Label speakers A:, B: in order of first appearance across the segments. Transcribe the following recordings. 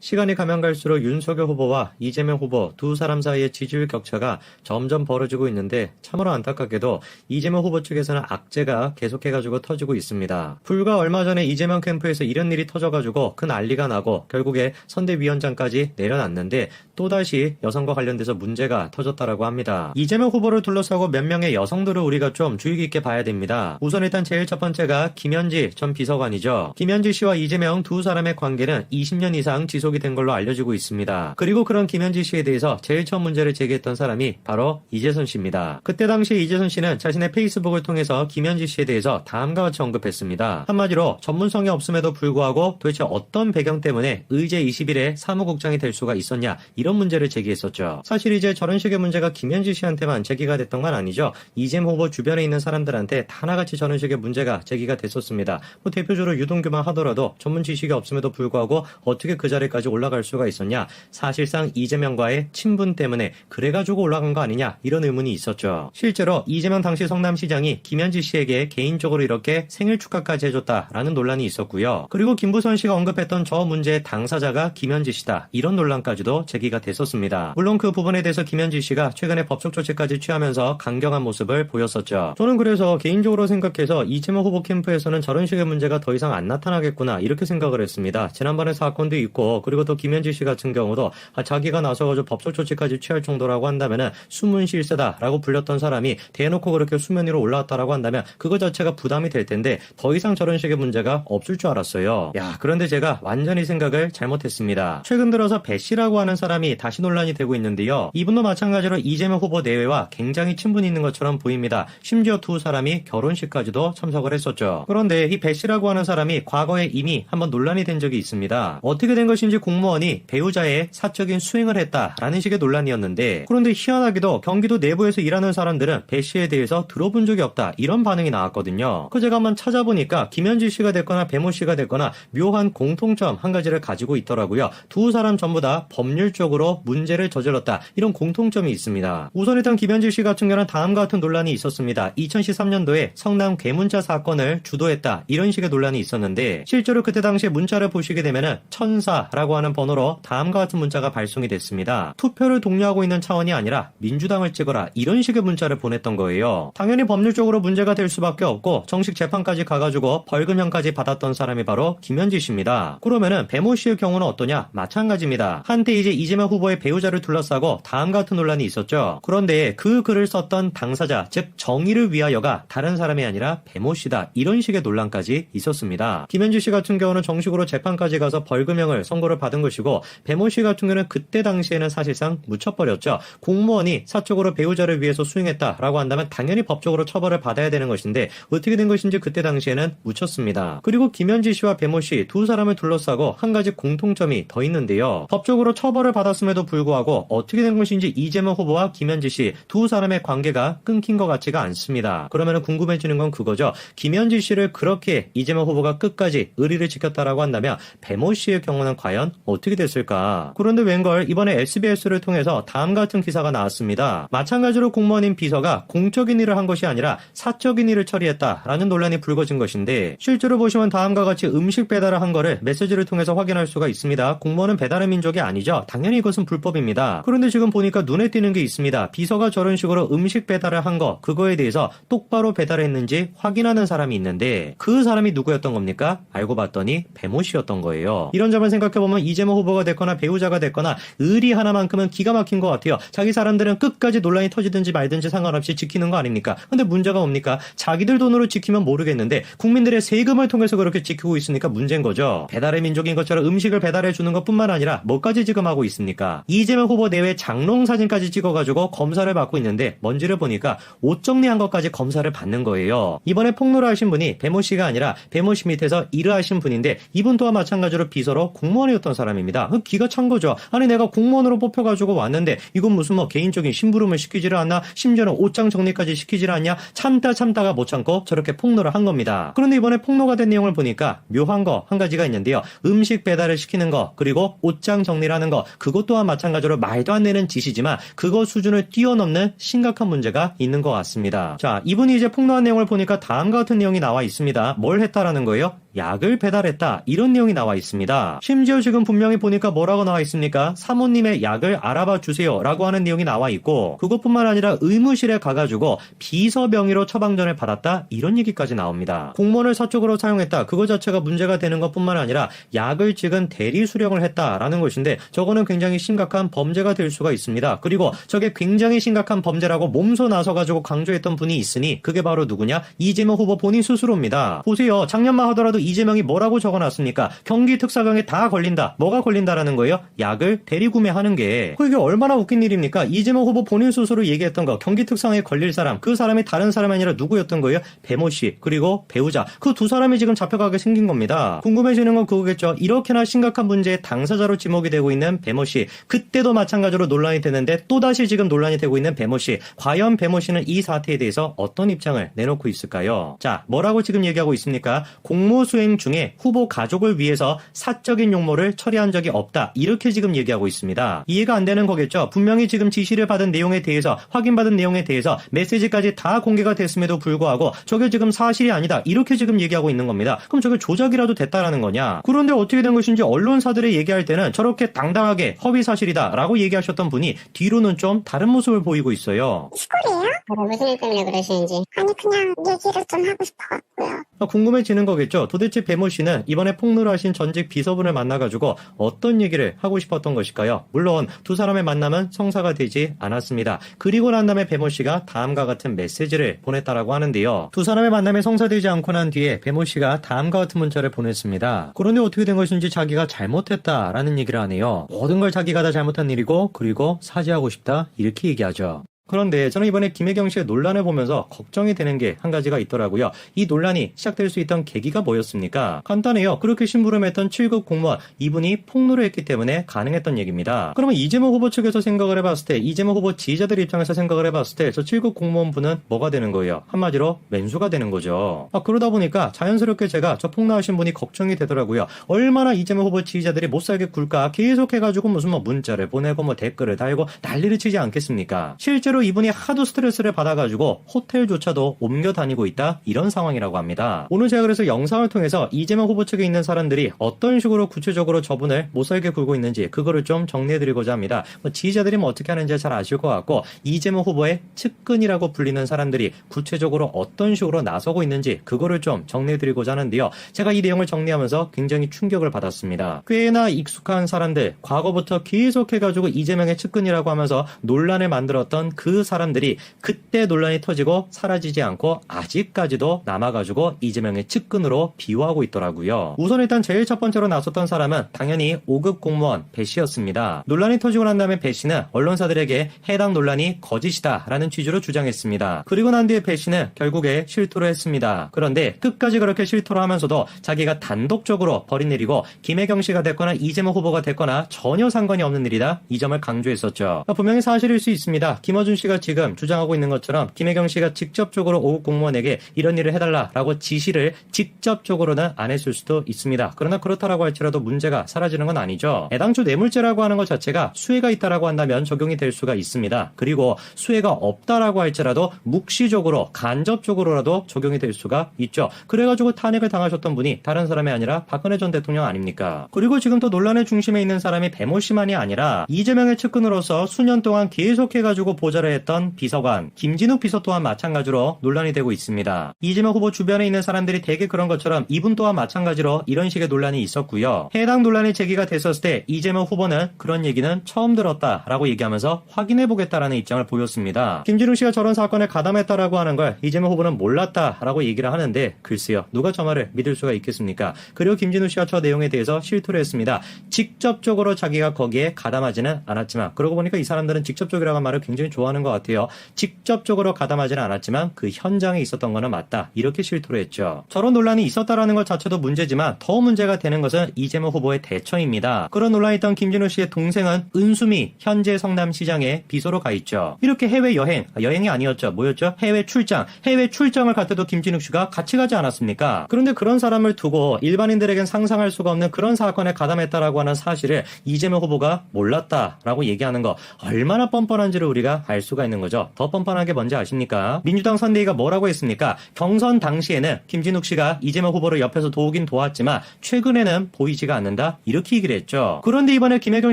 A: 시간이 가면 갈수록 윤석열 후보와 이재명 후보 두 사람 사이의 지지율 격차가 점점 벌어지고 있는데 참으로 안타깝게도 이재명 후보 측에서는 악재가 계속해가지고 터지고 있습니다. 불과 얼마 전에 이재명 캠프에서 이런 일이 터져가지고 큰 난리가 나고 결국에 선대위원장까지 내려놨는데 또다시 여성과 관련돼서 문제가 터졌다라고 합니다. 이재명 후보를 둘러싸고 몇 명의 여성들을 우리가 좀 주의 깊게 봐야 됩니다. 우선 일단 제일 첫 번째가 김현지 전 비서관이죠. 김현지 씨와 이재명 두 사람의 관계는 20년 이상 지속이 된 걸로 알려지고 있습니다. 그리고 그런 김현지 씨에 대해서 제일 처음 문제를 제기했던 사람이 바로 이재선 씨입니다. 그때 당시 이재선 씨는 자신의 페이스북을 통해서 김현지 씨에 대해서 다음과 같이 언급했습니다. 한마디로 전문성이 없음에도 불구하고 도대체 어떤 배경 때문에 의제 20일에 사무국장이 될 수가 있었냐 이런 문제를 제기했었죠. 사실 이제 저런 식의 문제가 김현지 씨한테만 제기가 됐던 건 아니죠. 이재명 후보 주변에 있는 사람들한테 다 하나같이 저런 식의 문제가 제기가 됐었습니다. 뭐 대표적으로 유동규만 하더라도 전문 지식이 없음에도 불구하고 어떻게 그 자리까지 올라갈 수가 있었냐. 사실상 이재명과의 친분 때문에 그래가지고 올라간 거 아니냐 이런 의문이 있었죠. 실제로 이재명 당시 성남시장이 김현지 씨에게 개인적으로 이렇게 생일 축하까지 해줬다라는 논란이 있었고요. 그리고 김부선 씨가 언급했던 저 문제의 당사자가 김현지 씨다 이런 논란까지도 제기가 됐었습니다. 물론 그 부분에 대해서 김현지 씨가 최근에 법적 조치까지 취하면서 강경한 모습을 보였었죠. 저는 그래서 개인적으로 생각해서 이재명 후보 캠프에서는 저런 식의 문제가 더 이상 안 나타나겠구나 이렇게 생각을 했습니다. 지난번에 사건도 있고 그리고 또 김현지 씨 같은 경우도 아, 자기가 나서가지고 법적 조치까지 취할 정도라고 한다면은 숨은 실세다라고 불렸던 사람이 대놓고 그렇게 수면 위로 올라왔다라고 한다면 그거 자체가 부담이 될 텐데 더 이상 저런 식의 문제가 없을 줄 알았어요. 야 그런데 제가 완전히 생각을 잘못했습니다. 최근 들어서 배 씨라고 하는 사람이 다시 논란이 되고 있는데요. 이분도 마찬가지로 이재명 후보 내외와 굉장히 친분이 있는 것처럼 보입니다. 심지어 두 사람이 결혼식까지도 참석을 했었죠. 그런데 이 배 씨라고 하는 사람이 과거에 이미 한번 논란이 된 적이 있습니다. 어떻게 된 것인지 공무원이 배우자의 사적인 수행을 했다라는 식의 논란이었는데 그런데 희한하게도 경기도 내부에서 일하는 사람들은 배 씨에 대해서 들어본 적이 없다 이런 반응이 나왔거든요. 그 제가 한번 찾아보니까 김현지 씨가 됐거나 배모 씨가 됐거나 묘한 공통점 한 가지를 가지고 있더라고요. 두 사람 전부 다 법률적으로 문제를 저질렀다 이런 공통점이 있습니다. 우선 일단 김현지 씨 같은 경우는 다음과 같은 논란이 있었습니다. 2013년도에 성남 괴문자 사건을 주도했다 이런 식의 논란이 있었는데 실제로 그때 당시에 문자를 보시게 되면은 천사라고 하는 번호로 다음과 같은 문자가 발송이 됐습니다. 투표를 독려하고 있는 차원이 아니라 민주당을 찍어라 이런 식의 문자를 보냈던 거예요. 당연히 법률적으로 문제가 될 수밖에 없고 정식 재판까지 가가지고 벌금형까지 받았던 사람이 바로 김현지 씨입니다. 그러면은 배모 씨의 경우는 어떠냐? 마찬가지입니다. 한때 이제 이재명 후보의 배우자를 둘러싸고 다음 같은 논란이 있었죠. 그런데 그 글을 썼던 당사자, 즉 정의를 위하여가 다른 사람이 아니라 배모 씨다 이런 식의 논란까지 있었습니다. 김현지 씨 같은 경우는 정식으로 재판까지 가서 벌금형을 선고를 받은 것이고 배모 씨 같은 경우는 그때 당시에는 사실상 묻혀버렸죠. 공무원이 사적으로 배우자를 위해서 수행했다라고 한다면 당연히 법적으로 처벌을 받아야 되는 것인데 어떻게 된 것인지 그때 당시에는 묻혔습니다. 그리고 김현지 씨와 배모 씨 두 사람을 둘러싸고 한 가지 공통점이 더 있는데요. 법적으로 처벌을 받 았음에도 불구하고 어떻게 된 것인지 이재명 후보와 김현지 씨 두 사람의 관계가 끊긴 것 같지가 않습니다. 그러면 궁금해지는 건 그거죠. 김현지 씨를 그렇게 이재명 후보가 끝까지 의리를 지켰다라고 한다면 배모 씨의 경우는 과연 어떻게 됐을까? 그런데 웬걸 이번에 SBS를 통해서 다음 같은 기사가 나왔습니다. 마찬가지로 공무원인 비서가 공적인 일을 한 것이 아니라 사적인 일을 처리했다라는 논란이 불거진 것인데 실제로 보시면 다음과 같이 음식 배달을 한 거를 메시지를 통해서 확인할 수가 있습니다. 공무원은 배달의 민족이 아니죠. 당연히 이것은 불법입니다. 그런데 지금 보니까 눈에 띄는 게 있습니다. 비서가 저런 식으로 음식 배달을 한 거 그거에 대해서 똑바로 배달했는지 확인하는 사람이 있는데 그 사람이 누구였던 겁니까? 알고 봤더니 배모 씨였던 거예요. 이런 점을 생각해보면 이재명 후보가 됐거나 배우자가 됐거나 의리 하나만큼은 기가 막힌 것 같아요. 자기 사람들은 끝까지 논란이 터지든지 말든지 상관없이 지키는 거 아닙니까? 근데 문제가 뭡니까? 자기들 돈으로 지키면 모르겠는데 국민들의 세금을 통해서 그렇게 지키고 있으니까 문제인 거죠. 배달의 민족인 것처럼 음식을 배달해 주는 것뿐만 아니라 뭐까지 지금 하고 있습니까? 이재명 후보 내외 장롱 사진까지 찍어가지고 검사를 받고 있는데 뭔지를 보니까 옷 정리한 것까지 검사를 받는 거예요. 이번에 폭로를 하신 분이 배모 씨가 아니라 배모 씨 밑에서 일을 하신 분인데 이분 또한 마찬가지로 비서로 공무원이었던 사람입니다. 그 기가 찬 거죠. 아니 내가 공무원으로 뽑혀가지고 왔는데 이건 무슨 뭐 개인적인 심부름을 시키지를 않나 심지어는 옷장 정리까지 시키지를 않냐 참다 참다가 못 참고 저렇게 폭로를 한 겁니다. 그런데 이번에 폭로가 된 내용을 보니까 묘한 거 한 가지가 있는데요. 음식 배달을 시키는 거 그리고 옷장 정리를 하는 거 그것 또한 마찬가지로 말도 안 되는 짓이지만 그거 수준을 뛰어넘는 심각한 문제가 있는 것 같습니다. 자 이분이 이제 폭로한 내용을 보니까 다음과 같은 내용이 나와 있습니다. 뭘 했다라는 거예요? 약을 배달했다. 이런 내용이 나와 있습니다. 심지어 지금 분명히 보니까 뭐라고 나와 있습니까? 사모님의 약을 알아봐 주세요. 라고 하는 내용이 나와 있고, 그것뿐만 아니라 의무실에 가가지고 비서 명의로 처방전을 받았다. 이런 얘기까지 나옵니다. 공무원을 사적으로 사용했다. 그거 자체가 문제가 되는 것 뿐만 아니라 약을 찍은 대리 수령을 했다라는 것인데, 저거는 굉장히 심각한 범죄가 될 수가 있습니다. 그리고 저게 굉장히 심각한 범죄라고 몸소 나서가지고 강조했던 분이 있으니, 그게 바로 누구냐? 이재명 후보 본인 스스로입니다. 보세요. 작년만 하더라도 이재명이 뭐라고 적어놨습니까? 경기 특사경에 다 걸린다. 뭐가 걸린다라는 거예요? 약을 대리 구매하는 게. 그게 얼마나 웃긴 일입니까? 이재명 후보 본인 스스로 얘기했던 거. 경기 특사경에 걸릴 사람. 그 사람이 다른 사람이 아니라 누구였던 거예요? 배모 씨. 그리고 배우자. 그 두 사람이 지금 잡혀가게 생긴 겁니다. 궁금해지는 건 그거겠죠. 이렇게나 심각한 문제의 당사자로 지목이 되고 있는 배모 씨. 그때도 마찬가지로 논란이 되는데 또 다시 지금 논란이 되고 있는 배모 씨. 과연 배모 씨는 이 사태에 대해서 어떤 입장을 내놓고 있을까요? 자, 뭐라고 지금 얘기하고 있습니까? 공모 수행 중에 후보 가족을 위해서 사적인 용모를 처리한 적이 없다. 이렇게 지금 얘기하고 있습니다. 이해가 안 되는 거겠죠? 분명히 지금 지시를 받은 내용에 대해서 확인받은 내용에 대해서 메시지까지 다 공개가 됐음에도 불구하고 저게 지금 사실이 아니다. 이렇게 지금 얘기하고 있는 겁니다. 그럼 저게 조작이라도 됐다라는 거냐? 그런데 어떻게 된 것인지 언론사들이 얘기할 때는 저렇게 당당하게 허위 사실이다라고 얘기하셨던 분이 뒤로는 좀 다른 모습을 보이고 있어요.
B: 시골이에요? 뭐 무슨 일 때문에 그러시는지. 아니 그냥 얘기를 좀 하고 싶어갖고요.
A: 아, 궁금해지는 거겠죠. 도대체 배모 씨는 이번에 폭로를 하신 전직 비서분을 만나가지고 어떤 얘기를 하고 싶었던 것일까요? 물론 두 사람의 만남은 성사가 되지 않았습니다. 그리고 난 다음에 배모 씨가 다음과 같은 메시지를 보냈다라고 하는데요. 두 사람의 만남이 성사되지 않고 난 뒤에 배모 씨가 다음과 같은 문자를 보냈습니다. 그런데 어떻게 된 것인지 자기가 잘못했다라는 얘기를 하네요. 모든 걸 자기가 다 잘못한 일이고 그리고 사죄하고 싶다 이렇게 얘기하죠. 그런데 저는 이번에 김혜경 씨의 논란을 보면서 걱정이 되는 게 한 가지가 있더라고요. 이 논란이 시작될 수 있던 계기가 뭐였습니까? 간단해요. 그렇게 심부름했던 7급 공무원 이분이 폭로를 했기 때문에 가능했던 얘기입니다. 그러면 이재명 후보 측에서 생각을 해봤을 때 이재명 후보 지지자들 입장에서 생각을 해봤을 때 저 7급 공무원분은 뭐가 되는 거예요? 한마디로 맨수가 되는 거죠. 아, 그러다 보니까 자연스럽게 제가 저 폭로하신 분이 걱정이 되더라고요. 얼마나 이재명 후보 지지자들이 못 살게 굴까 계속 해가지고 무슨 뭐 문자를 보내고 뭐 댓글을 달고 난리를 치지 않겠습니까? 실제로 이분이 하도 스트레스를 받아가지고 호텔조차도 옮겨 다니고 있다 이런 상황이라고 합니다. 오늘 제가 그래서 영상을 통해서 이재명 후보 측에 있는 사람들이 어떤 식으로 구체적으로 저분을 못 살게 굴고 있는지 그거를 좀 정리해드리고자 합니다. 뭐 지지자들이 뭐 어떻게 하는지 잘 아실 것 같고 이재명 후보의 측근이라고 불리는 사람들이 구체적으로 어떤 식으로 나서고 있는지 그거를 좀 정리해드리고자 하는데요. 제가 이 내용을 정리하면서 굉장히 충격을 받았습니다. 꽤나 익숙한 사람들 과거부터 계속해가지고 이재명의 측근이라고 하면서 논란을 만들었던 그 사람들이 그때 논란이 터지고 사라지지 않고 아직까지도 남아가지고 이재명의 측근으로 비호하고 있더라고요. 우선 일단 제일 첫 번째로 나섰던 사람은 당연히 5급 공무원 배 씨였습니다. 논란이 터지고 난 다음에 배 씨는 언론사들에게 해당 논란이 거짓이다라는 취지로 주장했습니다. 그리고 난 뒤에 배 씨는 결국에 실토를 했습니다. 그런데 끝까지 그렇게 실토를 하면서도 자기가 단독적으로 벌이내리고 김혜경 씨가 됐거나 이재명 후보가 됐거나 전혀 상관이 없는 일이다 이 점을 강조했었죠. 분명히 사실일 수 있습니다. 김어준 씨가 지금 주장하고 있는 것처럼 김혜경 씨가 직접적으로 5급 공무원에게 이런 일을 해달라라고 지시를 직접적으로는 안 했을 수도 있습니다. 그러나 그렇다라고 할지라도 문제가 사라지는 건 아니죠. 애당초 뇌물죄라고 하는 것 자체가 수혜가 있다라고 한다면 적용이 될 수가 있습니다. 그리고 수혜가 없다라고 할지라도 묵시적으로 간접적으로라도 적용이 될 수가 있죠. 그래가지고 탄핵을 당하셨던 분이 다른 사람이 아니라 박근혜 전 대통령 아닙니까? 그리고 지금 또 논란의 중심에 있는 사람이 배모 씨만이 아니라 이재명의 측근으로서 수년 동안 계속해가지고 보좌를 했던 비서관 김진욱 비서 또한 마찬가지로 논란이 되고 있습니다. 이재명 후보 주변에 있는 사람들이 대개 그런 것처럼 이분 또한 마찬가지로 이런 식의 논란이 있었고요. 해당 논란이 제기가 됐었을 때 이재명 후보는 그런 얘기는 처음 들었다라고 얘기하면서 확인해보겠다라는 입장을 보였습니다. 김진욱 씨가 저런 사건에 가담했다라고 하는 걸 이재명 후보는 몰랐다라고 얘기를 하는데 글쎄요 누가 저 말을 믿을 수가 있겠습니까? 그리고 김진욱 씨가 저 내용에 대해서 실토를 했습니다. 직접적으로 자기가 거기에 가담하지는 않았지만 그러고 보니까 이 사람들은 직접적이라는 말을 굉장히 좋아하는 것 같아요. 직접적으로 가담하지는 않았지만 그 현장에 있었던 거는 맞다. 이렇게 실토를 했죠. 저런 논란이 있었다라는 것 자체도 문제지만 더 문제가 되는 것은 이재명 후보의 대처입니다. 그런 논란이 있던 김진우 씨의 동생은 은수미 현재 성남시장에 비서로 가 있죠. 이렇게 해외 여행, 아, 여행이 아니었죠. 뭐였죠? 해외 출장. 해외 출장을 갈 때도 김진욱 씨가 같이 가지 않았습니까? 그런데 그런 사람을 두고 일반인들에겐 상상할 수가 없는 그런 사건에 가담했다라고 하는 사실을 이재명 후보가 몰랐다라고 얘기하는 거 얼마나 뻔뻔한지를 우리가 알알 수가 있는 거죠. 더 뻔뻔한 게 뭔지 아십니까? 민주당 선대위가 뭐라고 했습니까? 경선 당시에는 김진욱 씨가 이재명 후보를 옆에서 도우긴 도왔지만 최근에는 보이지가 않는다 이렇게 얘기를 했죠. 그런데 이번에 김혜경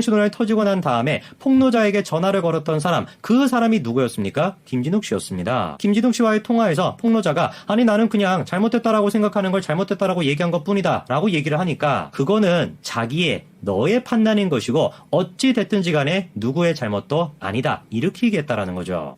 A: 씨 논란이 터지고 난 다음에 폭로자에게 전화를 걸었던 사람 그 사람이 누구였습니까? 김진욱 씨였습니다. 김진욱 씨와의 통화에서 폭로자가 아니 나는 그냥 잘못됐다라고 생각하는 걸 잘못됐다라고 얘기한 것 뿐이다 라고 얘기를 하니까 그거는 자기의 너의 판단인 것이고 어찌 됐든지 간에 누구의 잘못도 아니다 얘기했다라는 거죠.